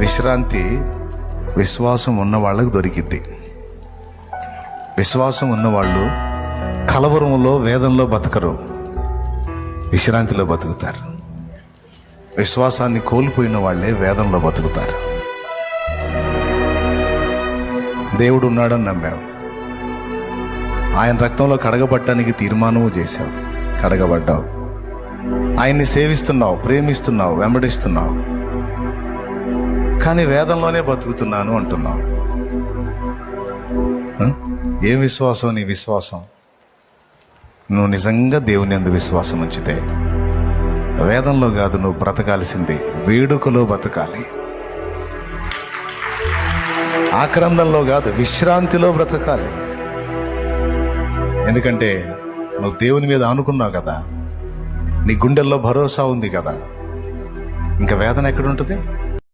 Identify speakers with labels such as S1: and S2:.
S1: విశ్రాంతి విశ్వాసం ఉన్న వాళ్ళకు దొరికిద్ది. విశ్వాసం ఉన్నవాళ్ళు కలవరంలో వేదంలో బతకరు. విశ్రాంతిలో బతుకుతారు. విశ్వాసాన్ని కోల్పోయిన వాళ్ళే వేదంలో బతుకుతారు. దేవుడు ఉన్నాడని నమ్మావు ఆయన రక్తంలో కడగబట్టడానికి తీర్మానము చేశావు కడగబడ్డావు ఆయన్ని సేవిస్తున్నావు ప్రేమిస్తున్నావు వెంబడిస్తున్నావు. కానీ వేదంలోనే బతుకుతున్నాను అంటున్నావు. ఏం విశ్వాసం నీ విశ్వాసం? నువ్వు నిజంగా దేవుని అందు విశ్వాసం ఉంచితే. వేదంలో కాదు నువ్వు బ్రతకాల్సింది. వేడుకలో బ్రతకాలి. ఆక్రందంలో కాదు విశ్రాంతిలో బ్రతకాలి. ఎందుకంటే నువ్వు దేవుని మీద అనుకున్నావు కదా. నీ గుండెల్లో భరోసా ఉంది కదా. ఇంకా వేదన ఎక్కడుంటుంది